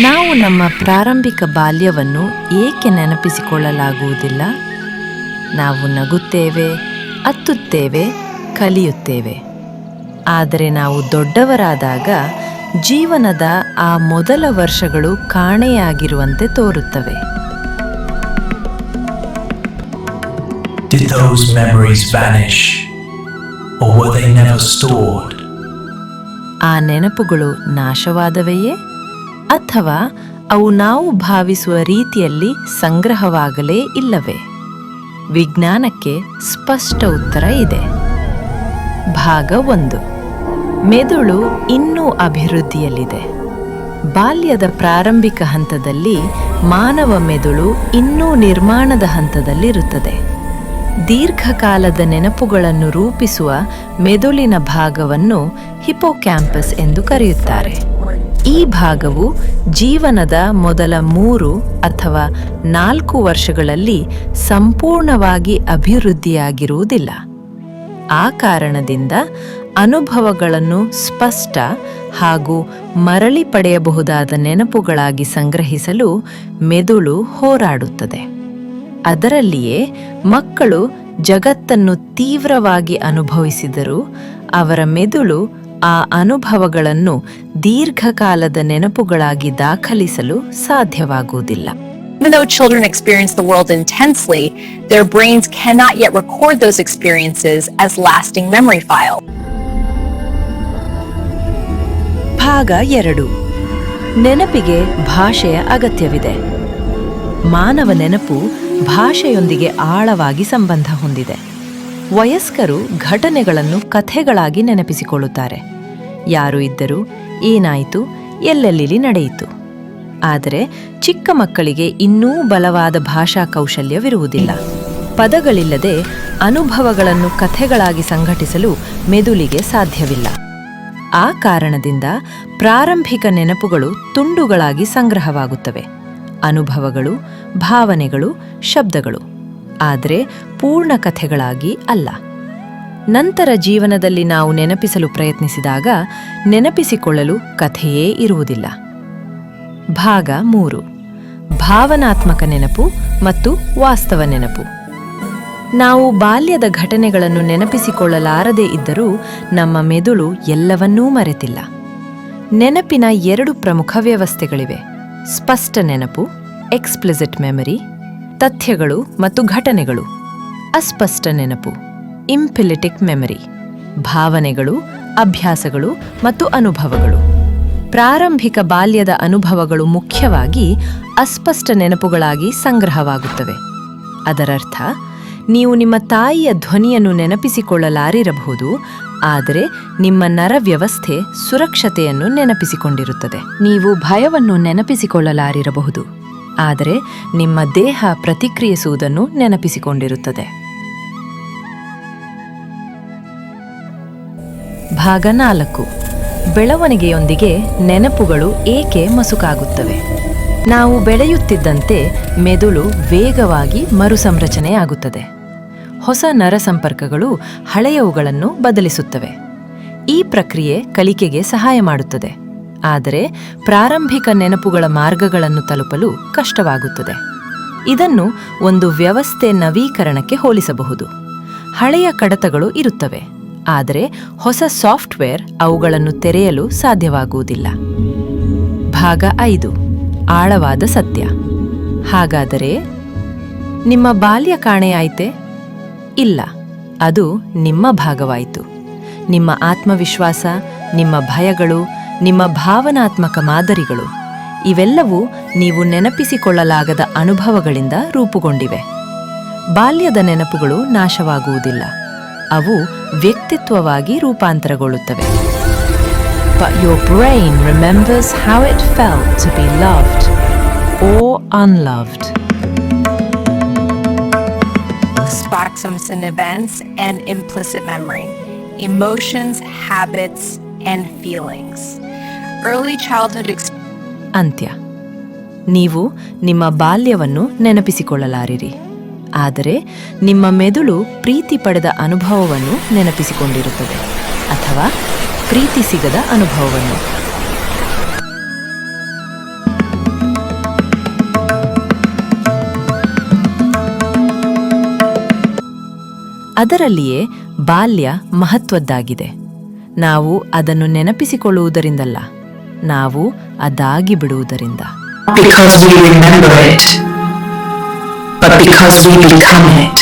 ನಾವು ನಮ್ಮ ಪ್ರಾರಂಭಿಕ ಬಾಲ್ಯವನ್ನು ಏಕೆ ನೆನಪಿಸಿಕೊಳ್ಳಲಾಗುವುದಿಲ್ಲ ನಾವು ನಗುತ್ತೇವೆ, ಅತ್ತುತ್ತೇವೆ, ಕಲಿಯುತ್ತೇವೆ ಆದರೆ ನಾವು ದೊಡ್ಡವರಾದಾಗ ಜೀವನದ ಆ ಮೊದಲ ವರ್ಷಗಳು ಕಾಣೆಯಾಗಿರುವಂತೆ ತೋರುತ್ತವೆ Did those memories vanish? Or were they never stored? ಆ ನೆನಪುಗಳು ನಾಶವಾದವೆಯೇ? ಅಥವಾ ಅವು ನಾವು ಭಾವಿಸುವ ರೀತಿಯಲ್ಲಿ ಸಂಗ್ರಹವಾಗಲೇ ಇಲ್ಲವೇ? ವಿಜ್ಞಾನಕ್ಕೆ ಸ್ಪಷ್ಟ ಉತ್ತರ ಇದೆ. ಭಾಗ ಒಂದು. ಮೆದುಳು ಇನ್ನೂ ಅಭಿವೃದ್ಧಿಯಲ್ಲಿದೆ. ಬಾಲ್ಯದ ಪ್ರಾರಂಭಿಕ ಹಂತದಲ್ಲಿ ಮಾನವ ಮೆದುಳು ಇನ್ನೂ ನಿರ್ಮಾಣದ ಹಂತದಲ್ಲಿರುತ್ತದೆ. ದೀರ್ಘಕಾಲದ ನೆನಪುಗಳನ್ನು ರೂಪಿಸುವ ಮೆದುಳಿನ ಭಾಗವನ್ನು ಹಿಪೋಕ್ಯಾಂಪಸ್ ಎಂದು ಕರೆಯುತ್ತಾರೆ. ಈ ಭಾಗವು ಜೀವನದ ಮೊದಲ ಮೂರು ಅಥವಾ ನಾಲ್ಕು ವರ್ಷಗಳಲ್ಲಿ ಸಂಪೂರ್ಣವಾಗಿ ಅಭಿವೃದ್ಧಿಯಾಗಿರುವುದಿಲ್ಲ. ಆ ಕಾರಣದಿಂದ ಅನುಭವಗಳನ್ನು ಸ್ಪಷ್ಟ ಹಾಗೂ ಮರಳಿ ಪಡೆಯಬಹುದಾದ ನೆನಪುಗಳಾಗಿ ಸಂಗ್ರಹಿಸಲು ಮೆದುಳು ಹೋರಾಡುತ್ತದೆ. ಅದರಲ್ಲಿಯೇ ಮಕ್ಕಳು ಜಗತ್ತನ್ನು ತೀವ್ರವಾಗಿ ಅನುಭವಿಸಿದರು ಅವರ ಮೆದುಳು ಆ ಅನುಭವಗಳನ್ನು ದೀರ್ಘಕಾಲದ ನೆನಪುಗಳಾಗಿ ದಾಖಲಿಸಲು ಸಾಧ್ಯವಾಗುವುದಿಲ್ಲ Even though children experience the world intensely, their brains cannot yet record those experiences as lasting memory file. ಭಾಗ ಎರಡು ನೆನಪಿಗೆ ಭಾಷೆಯ ಅಗತ್ಯವಿದೆ ಮಾನವ ನೆನಪು ಭಾಷೆಯೊಂದಿಗೆ ಆಳವಾಗಿ ಸಂಬಂಧ ಹೊಂದಿದೆ. ವಯಸ್ಕರು ಘಟನೆಗಳನ್ನು ಕಥೆಗಳಾಗಿ ನೆನಪಿಸಿಕೊಳ್ಳುತ್ತಾರೆ. ಯಾರು ಇದ್ದರು ಏನಾಯಿತು ಎಲ್ಲೆಲ್ಲಿ ನಡೆಯಿತು. ಆದರೆ ಚಿಕ್ಕ ಮಕ್ಕಳಿಗೆ ಇನ್ನೂ ಬಲವಾದ ಭಾಷಾ ಕೌಶಲ್ಯವಿರುವುದಿಲ್ಲ. ಪದಗಳಿಲ್ಲದೆ ಅನುಭವಗಳನ್ನು ಕಥೆಗಳಾಗಿ ಸಂಘಟಿಸಲು ಮೆದುಳಿಗೆ ಸಾಧ್ಯವಿಲ್ಲ. ಆ ಕಾರಣದಿಂದ ಪ್ರಾರಂಭಿಕ ನೆನಪುಗಳು ತುಂಡುಗಳಾಗಿ ಸಂಗ್ರಹವಾಗುತ್ತವೆ. ಅನುಭವಗಳು, ಭಾವನೆಗಳು, ಶಬ್ದಗಳು. ಆದರೆ ಪೂರ್ಣ ಕಥೆಗಳಾಗಿ ಅಲ್ಲ. ನಂತರ ಜೀವನದಲ್ಲಿ ನಾವು ನೆನಪಿಸಲು ಪ್ರಯತ್ನಿಸಿದಾಗ ನೆನಪಿಸಿಕೊಳ್ಳಲು ಕಥೆಯೇ ಇರುವುದಿಲ್ಲ. ಭಾಗ ಮೂರು. ಭಾವನಾತ್ಮಕ ನೆನಪು ಮತ್ತು ವಾಸ್ತವ ನೆನಪು. ನಾವು ಬಾಲ್ಯದ ಘಟನೆಗಳನ್ನು ನೆನಪಿಸಿಕೊಳ್ಳಲಾರದೇ ಇದ್ದರೂ ನಮ್ಮ ಮೆದುಳು ಎಲ್ಲವನ್ನೂ ಮರೆತಿಲ್ಲ. ನೆನಪಿನ ಎರಡು ಪ್ರಮುಖ ವ್ಯವಸ್ಥೆಗಳಿವೆ. ಸ್ಪಷ್ಟ ನೆನಪು ಎಕ್ಸ್ಪ್ಲಿಸಿಟ್ ಮೆಮರಿ ತಥ್ಯಗಳು ಮತ್ತು ಘಟನೆಗಳು. ಅಸ್ಪಷ್ಟ ನೆನಪು ಇಂಪಿಲಿಟಿಕ್ ಮೆಮರಿ ಭಾವನೆಗಳು, ಅಭ್ಯಾಸಗಳು ಮತ್ತು ಅನುಭವಗಳು. ಪ್ರಾರಂಭಿಕ ಬಾಲ್ಯದ ಅನುಭವಗಳು ಮುಖ್ಯವಾಗಿ ಅಸ್ಪಷ್ಟ ನೆನಪುಗಳಾಗಿ ಸಂಗ್ರಹವಾಗುತ್ತವೆ. ಅದರರ್ಥ ನೀವು ನಿಮ್ಮ ತಾಯಿಯ ಧ್ವನಿಯನ್ನು ನೆನಪಿಸಿಕೊಳ್ಳಲಾರಿರಬಹುದು, ಆದರೆ ನಿಮ್ಮ ನರ ವ್ಯವಸ್ಥೆ ಸುರಕ್ಷತೆಯನ್ನು ನೆನಪಿಸಿಕೊಂಡಿರುತ್ತದೆ. ನೀವು ಭಯವನ್ನು ನೆನಪಿಸಿಕೊಳ್ಳಲಾರಿರಬಹುದು, ಆದರೆ ನಿಮ್ಮ ದೇಹ ಪ್ರತಿಕ್ರಿಯಿಸುವುದನ್ನು ನೆನಪಿಸಿಕೊಂಡಿರುತ್ತದೆ. ಭಾಗ ನಾಲ್ಕು. ಬೆಳವಣಿಗೆಯೊಂದಿಗೆ ನೆನಪುಗಳು ಏಕೆ ಮಸುಕಾಗುತ್ತವೆ? ನಾವು ಬೆಳೆಯುತ್ತಿದ್ದಂತೆ ಮೆದುಳು ವೇಗವಾಗಿ ಮರುಸಂರಚನೆಯಾಗುತ್ತದೆ. ಹೊಸ ನರ ಸಂಪರ್ಕಗಳು ಹಳೆಯವುಗಳನ್ನು ಬದಲಿಸುತ್ತವೆ. ಈ ಪ್ರಕ್ರಿಯೆ ಕಲಿಕೆಗೆ ಸಹಾಯ ಮಾಡುತ್ತದೆ. ಆದರೆ ಪ್ರಾರಂಭಿಕ ನೆನಪುಗಳ ಮಾರ್ಗಗಳನ್ನು ತಲುಪಲು ಕಷ್ಟವಾಗುತ್ತದೆ. ಇದನ್ನು ಒಂದು ವ್ಯವಸ್ಥೆ ನವೀಕರಣಕ್ಕೆ ಹೋಲಿಸಬಹುದು. ಹಳೆಯ ಕಡತಗಳು ಇರುತ್ತವೆ. ಆದರೆ ಹೊಸ ಸಾಫ್ಟ್ವೇರ್ ಅವುಗಳನ್ನು ತೆರೆಯಲು ಸಾಧ್ಯವಾಗುವುದಿಲ್ಲ. ಭಾಗ ಐದು. ಆಳವಾದ ಸತ್ಯ. ಹಾಗಾದರೆ ನಿಮ್ಮ ಬಾಲ್ಯ ಕಾಣೆಯಾಯಿತೆ ಇಲ್ಲ, ಅದು ನಿಮ್ಮ ಭಾಗವಾಯಿತು. ನಿಮ್ಮ ಆತ್ಮವಿಶ್ವಾಸ, ನಿಮ್ಮ ಭಯಗಳು, ನಿಮ್ಮ ಭಾವನಾತ್ಮಕ ಮಾದರಿಗಳು, ಇವೆಲ್ಲವೂ ನೀವು ನೆನಪಿಸಿಕೊಳ್ಳಲಾಗದ ಅನುಭವಗಳಿಂದ ರೂಪುಗೊಂಡಿವೆ. ಬಾಲ್ಯದ ನೆನಪುಗಳು ನಾಶವಾಗುವುದಿಲ್ಲ, ಅವು ವ್ಯಕ್ತಿತ್ವವಾಗಿ ರೂಪಾಂತರಗೊಳ್ಳುತ್ತವೆ. But your brain remembers how it felt to be loved. Or unloved. Sparks and events and implicit memory, emotions, habits, and feelings. Early childhood experience. ಅಂತ್ಯ ನೀವು ನಿಮ್ಮ ಬಾಲ್ಯವನ್ನು ನೆನಪಿಸಿಕೊಳ್ಳಲಾರಿರಿ ಆದರೆ ನಿಮ್ಮ ಮೆದುಳು ಪ್ರೀತಿ ಪಡೆದ ಅನುಭವವನ್ನು ನೆನಪಿಸಿಕೊಂಡಿರುತ್ತದೆ ಅಥವಾ ಪ್ರೀತಿ ಸಿಗದ ಅನುಭವವನ್ನು ಅದರಲ್ಲಿಯೇ ಬಾಲ್ಯ ಮಹತ್ವದ್ದಾಗಿದೆ ನಾವು ಅದನ್ನು ನೆನಪಿಸಿಕೊಳ್ಳುವುದರಿಂದಲ್ಲ ನಾವು ಅದಾಗಿ ಬಿಡುವುದರಿಂದ because we remember it, but because we become it.